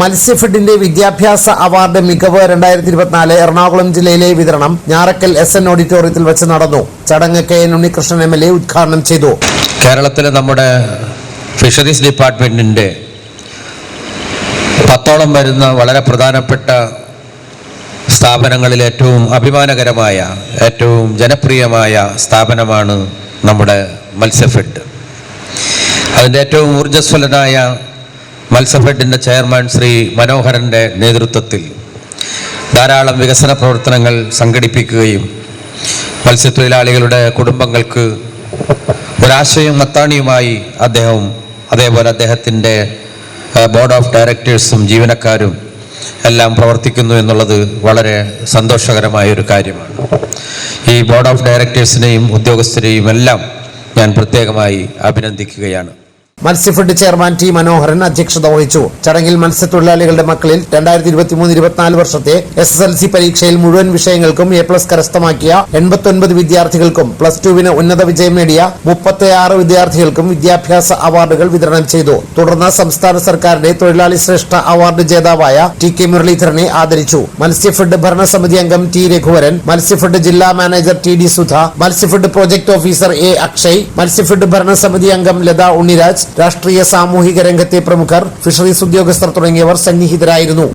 മത്സ്യഫെഡിന്റെ വിദ്യാഭ്യാസ അവാർഡ് മികവ് രണ്ടായിരത്തി ഇരുപത്തിനാല് എറണാകുളം ജില്ലയിലെ വിതരണം ഞാറക്കൽ എസ് എൻ ഓഡിറ്റോറിയത്തിൽ വെച്ച് നടന്നു. ചടങ്ങ് K N Unnikrishnan M L A ഉദ്ഘാടനം ചെയ്തു. കേരളത്തിലെ നമ്മുടെ ഫിഷറീസ് ഡിപ്പാർട്ട്മെന്റിന്റെ പത്തോളം വരുന്ന വളരെ പ്രധാനപ്പെട്ട സ്ഥാപനങ്ങളിൽ ഏറ്റവും അഭിമാനകരമായ ഏറ്റവും ജനപ്രിയമായ സ്ഥാപനമാണ് നമ്മുടെ മത്സ്യഫെഡ്. അതിന്റെ ഏറ്റവും ഊർജസ്വലനായ മത്സ്യഫെഡിന്റെ ചെയർമാൻ ശ്രീ മനോഹരന്റെ നേതൃത്വത്തിൽ ധാരാളം വികസന പ്രവർത്തനങ്ങൾ സംഘടിപ്പിക്കുകയും മത്സ്യത്തൊഴിലാളികളുടെ കുടുംബങ്ങൾക്ക് ഒരാശയം അത്താണിയുമായി അദ്ദേഹം അതേപോലെ അദ്ദേഹത്തിന്റെ ബോർഡ് ഓഫ് ഡയറക്ടേഴ്സും ജീവനക്കാരും എല്ലാം പ്രവർത്തിക്കുന്നു എന്നുള്ളത് വളരെ സന്തോഷകരമായ ഒരു കാര്യമാണ്. ഈ ബോർഡ് ഓഫ് ഡയറക്ടേഴ്സിനെയും ഉദ്യോഗസ്ഥരെയും എല്ലാം ഞാൻ പ്രത്യേകമായി അഭിനന്ദിക്കുകയാണ്. മത്സ്യഫെഡ് ചെയർമാൻ ടി മനോഹരൻ അധ്യക്ഷത വഹിച്ചു. ചടങ്ങിൽ മത്സ്യത്തൊഴിലാളികളുടെ മക്കളിൽ രണ്ടായിരത്തി ഇരുപത്തി മൂന്ന് ഇരുപത്തിനാല് വർഷത്തെ എസ് എസ് എൽ സി പരീക്ഷയിൽ മുഴുവൻ വിഷയങ്ങൾക്കും എ പ്ലസ് കരസ്ഥമാക്കിയ എൺപത്തൊൻപത് വിദ്യാർത്ഥികൾക്കും പ്ലസ് ടുവിന് ഉന്നത വിജയം നേടിയ മുപ്പത്തിയാറ് വിദ്യാർത്ഥികൾക്കും വിദ്യാഭ്യാസ അവാർഡുകൾ വിതരണം ചെയ്തു. തുടർന്ന് സംസ്ഥാന സർക്കാരിന്റെ തൊഴിലാളി ശ്രേഷ്ഠ അവാർഡ് ജേതാവായ ടി കെ മുരളീധരനെ ആദരിച്ചു. മത്സ്യഫെഡ് ഭരണസമിതി അംഗം ടി രഘുവരൻ മത്സ്യഫെഡ് ജില്ലാ manager T D Sudha Matsyafed project officer A Akshay Matsyafed ഭരണസമിതി അംഗം ലത ഉണ്ണിരാജ് രാഷ്ട്രീയ സാമൂഹിക രംഗത്തെ പ്രമുഖർ ഫിഷറീസ് ഉദ്യോഗസ്ഥർ തുടങ്ങിയവർ സന്നിഹിതരായിരുന്നു.